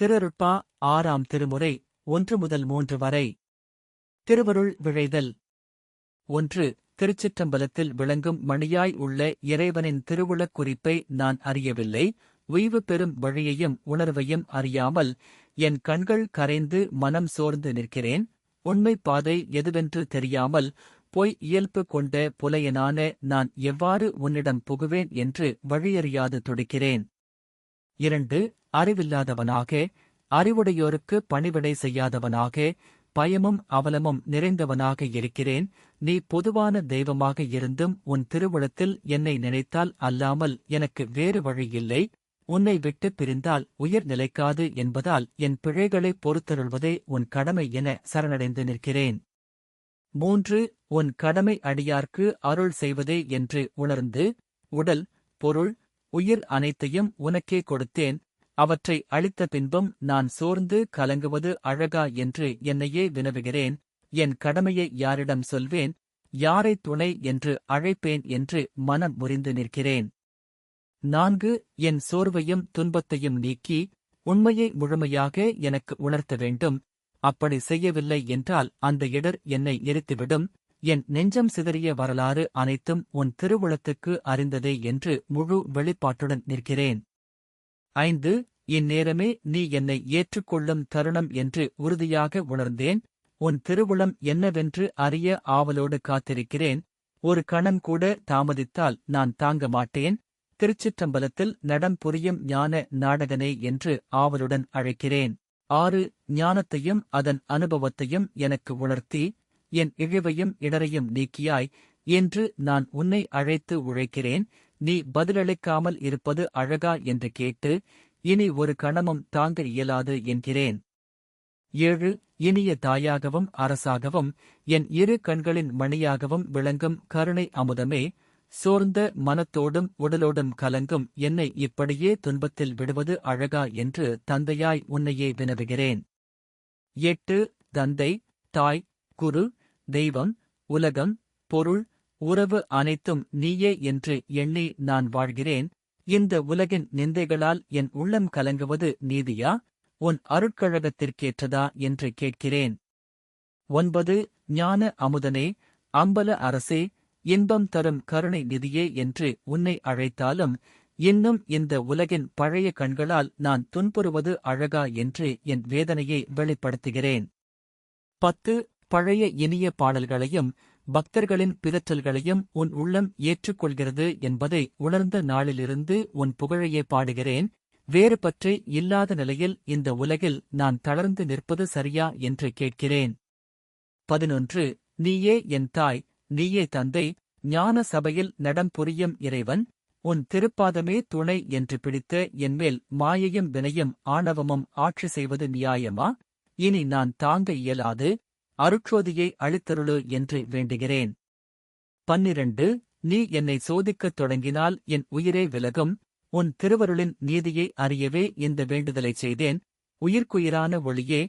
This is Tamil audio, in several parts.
திருருட்பா ஆறாம் திருமுறை ஒன்று முதல் மூன்று வரை. திருவருள் விழைதல். ஒன்று திருச்சிற்றம்பலத்தில் விளங்கும் மணியாய் உள்ள இறைவனின் திருவுளக் குறிப்பை நான் அறியவில்லை. உய்வு பெறும் வழியையும் உணர்வையும் அறியாமல் என் கண்கள் கரைந்து மனம் சோர்ந்து நிற்கிறேன். உண்மை பாதை எதுவென்று தெரியாமல் பொய் இயல்பு கொண்ட புலையனான நான் எவ்வாறு உன்னிடம் புகுவேன் என்று வழியறியாது துடிக்கிறேன். இரண்டு அறிவில்லாதவனாக அறிவுடையோருக்கு பணிவிடை செய்யாதவனாக பயமும் அவலமும் நிறைந்தவனாக இருக்கிறேன். நீ பொதுவான தெய்வமாக இருந்தும் உன் திருவுளத்தில் என்னை நினைத்தால் அல்லாமல் எனக்கு வேறு வழி இல்லை. உன்னை விட்டு பிரிந்தால் உயிர் நிலைக்காது என்பதால் என் பிழைகளை பொறுத்தருள்வதே உன் கடமை என சரணடைந்து நிற்கிறேன். மூன்று உன் கடமை அடியார்க்கு அருள் செய்வதே என்று உணர்ந்து உடல் பொருள் உயிர் அனைத்தையும் உனக்கே கொடுத்தேன். அவற்றை அழித்த பின்பும் நான் சோர்ந்து கலங்குவது அழகா என்று என்னையே வினவுகிறேன். என் கடமையை யாரிடம் சொல்வேன்? யாரை துணை என்று அழைப்பேன் என்று மனம் முறிந்து நிற்கிறேன். நான்கு என் சோர்வையும் துன்பத்தையும் நீக்கி உண்மையை முழுமையாக எனக்கு உணர்த்த வேண்டும். அப்படி செய்யவில்லை என்றால் அந்த இடர் என்னை எரித்துவிடும். என் நெஞ்சம் சிதறிய வரலாறு அனைத்தும் உன் திருவுளத்துக்கு அறிந்ததே என்று முழு வெளிப்பாட்டுடன் நிற்கிறேன். ஐந்து இந்நேரமே நீ என்னை ஏற்றுக்கொள்ளும் தருணம் என்று உறுதியாக உணர்ந்தேன். உன் திருவுளம் என்னவென்று அறிய ஆவலோடு காத்திருக்கிறேன். ஒரு கணம் கூட தாமதித்தால் நான் தாங்க மாட்டேன். திருச்சிற்றம்பலத்தில் நடம் புரியும் ஞான நாடகனே என்று ஆவலுடன் அழைக்கிறேன். ஆறு ஞானத்தையும் அதன் அனுபவத்தையும் எனக்கு உணர்த்தி என் இழிவையும் இடரையும் நீக்கியாய் என்று நான் உன்னை அழைத்து உழைக்கிறேன். நீ பதிலளிக்காமல் இருப்பது அழகா என்று கேட்டு இனி ஒரு கணமும் தாங்க இயலாது என்கிறேன். ஏழு இனிய தாயாகவும் அரசாகவும் என் இரு கண்களின் மணியாகவும் விளங்கும் கருணை அமுதமே சோர்ந்த மனத்தோடும் உடலோடும் கலங்கும் என்னை இப்படியே துன்பத்தில் விடுவது அழகா என்று தந்தையாய் உன்னையே வினவுகிறேன். எட்டு தந்தை தாய் குரு தெய்வம் உலகம் பொருள் உறவு அனைத்தும் நீயே என்று எண்ணி நான் வாழ்கிறேன். இந்த உலகின் நிந்தைகளால் என் உள்ளம் கலங்குவது நீதியா? உன் அருட்கழகத்திற்கேற்றதா என்று கேட்கிறேன். ஒன்பது ஞான அமுதனே அம்பல அரசே இன்பம் தரும் கருணை நிதியே என்று உன்னை அழைத்தாலும் இன்னும் இந்த உலகின் பழைய கண்களால் நான் துன்புறுவது அழகா என்று என் வேதனையை வெளிப்படுத்துகிறேன். பத்து பழைய இனிய பாடல்களையும் பக்தர்களின் பிதற்றல்களையும் உன் உள்ளம் ஏற்றுக்கொள்கிறது என்பதை உணர்ந்த நாளிலிருந்து உன் புகழையே பாடுகிறேன். வேறு பற்றி இல்லாத நிலையில் இந்த உலகில் நான் தளர்ந்து நிற்பது சரியா என்று கேட்கிறேன். பதினொன்று. நீயே என் தாய் நீயே தந்தை ஞான சபையில் நடம் புரியும் இறைவன் உன் திருப்பாதமே துணை என்று பிடித்த என்மேல் மாயையும் வினையும் ஆணவமும் ஆட்சி செய்வது நியாயமா? இனி நான் தாங்க இயலாது அருட்சோதியை அளித்தருளு என்று வேண்டுகிறேன். பன்னிரண்டு நீ என்னை சோதிக்கத் தொடங்கினால் என் உயிரே விலகும் உன் திருவருளின் நீதியை அறியவே இந்த வேண்டுதலைச் செய்தேன் உயிர்க்குயிரான ஒளியே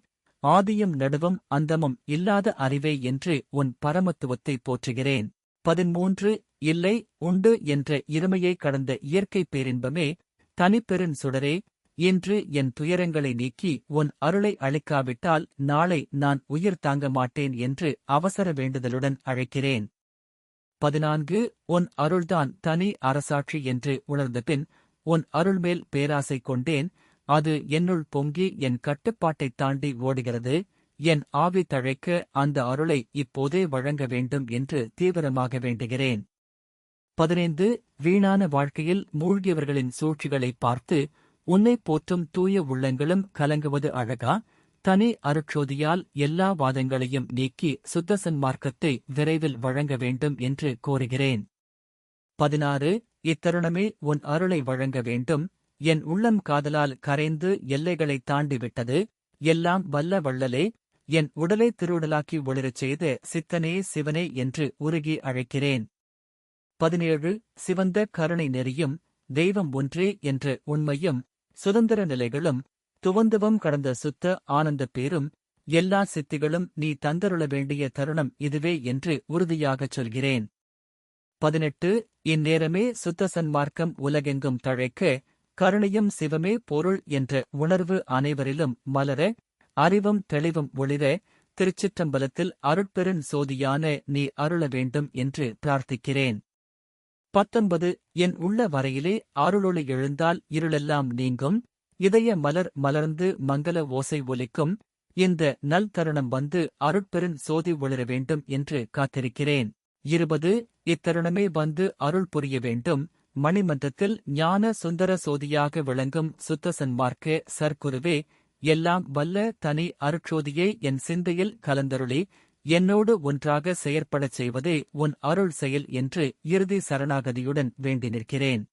ஆதியும் நடுவும் அந்தமும் இல்லாத அறிவே என்று உன் பரமத்துவத்தை போற்றுகிறேன். பதிமூன்று இல்லை உண்டு என்ற இருமையை கடந்த இயற்கை பேரின்பமே தனிப்பெருன் சுடரே இன்று என் துயரங்களை நீக்கி உன் அருளை அளிக்காவிட்டால் நாளை நான் உயிர் தாங்க மாட்டேன் என்று அவசர வேண்டுதலுடன் அழைக்கிறேன். பதினான்கு உன் அருள்தான் தனி அரசாட்சி என்று உணர்ந்தபின் உன் அருள்மேல் பேராசை கொண்டேன் அது என்னுள் பொங்கி என் கட்டுப்பாட்டைத் தாண்டி ஓடுகிறது என் ஆவி தழைக்க அந்த அருளை இப்போதே வழங்க வேண்டும் என்று தீவிரமாக வேண்டுகிறேன். பதினைந்து வீணான வாழ்க்கையில் மூழ்கியவர்களின் சூழ்ச்சிகளைப் பார்த்து உன்னை போற்றும் தூய உள்ளங்களும் கலங்குவது அழகா? தனி அருட்சோதியால் எல்லா வாதங்களையும் நீக்கி சுத்த சன்மார்க்கத்தை விரைவில் வழங்க வேண்டும் என்று கோருகிறேன். பதினாறு இத்தருணமே உன் அருளை வழங்க வேண்டும். என் உள்ளம் காதலால் கரைந்து எல்லைகளைத் தாண்டிவிட்டது. எல்லாம் வல்ல வள்ளலே. என் உடலை திருவுடலாக்கி ஒளிரச் செய்த சித்தனே சிவனே என்று உருகி அழைக்கிறேன். பதினேழு சிவந்த கருணை நெறியும் தெய்வம் ஒன்றே என்ற உண்மையும் சுதந்திர நிலைகளும் துவந்துவம் கடந்த சுத்த ஆனந்தப் பேரும் எல்லா சித்திகளும் நீ தந்தருள வேண்டிய தருணம் இதுவே என்று உறுதியாகச் சொல்கிறேன். பதினெட்டு இந்நேரமே சுத்த சன்மார்க்கம் உலகெங்கும் தழைக்க கருணையும் சிவமே பொருள் என்ற உணர்வு அனைவரிலும் மலர அறிவும் தெளிவும் ஒளிர திருச்சிற்றம்பலத்தில் அருட்பெருன் சோதியான நீ அருள வேண்டும் என்று பிரார்த்திக்கிறேன். பத்தொன்பது என் உள்ள வரையிலே அருளொளி எழுந்தால் இருளெல்லாம் நீங்கும் இதய மலர் மலர்ந்து மங்கள ஓசை ஒலிக்கும் இந்த நல் தருணம் வந்து அருட்பெருன் சோதி ஒளிர வேண்டும் என்று காத்திருக்கிறேன். இருபது இத்தருணமே வந்து அருள் புரிய வேண்டும் மணிமன்றத்தில் ஞான சுந்தர சோதியாக விளங்கும் சுத்த சன்மார்க்க சர்க்குருவே எல்லாம் வல்ல தனி அருட்சோதியை என் சிந்தையில் கலந்தருளி என்னோடு ஒன்றாக செயற்படச் செய்வதே உன் அருள் செயல் என்று இறுதி சரணாகதியுடன் வேண்டி நிற்கிறேன்.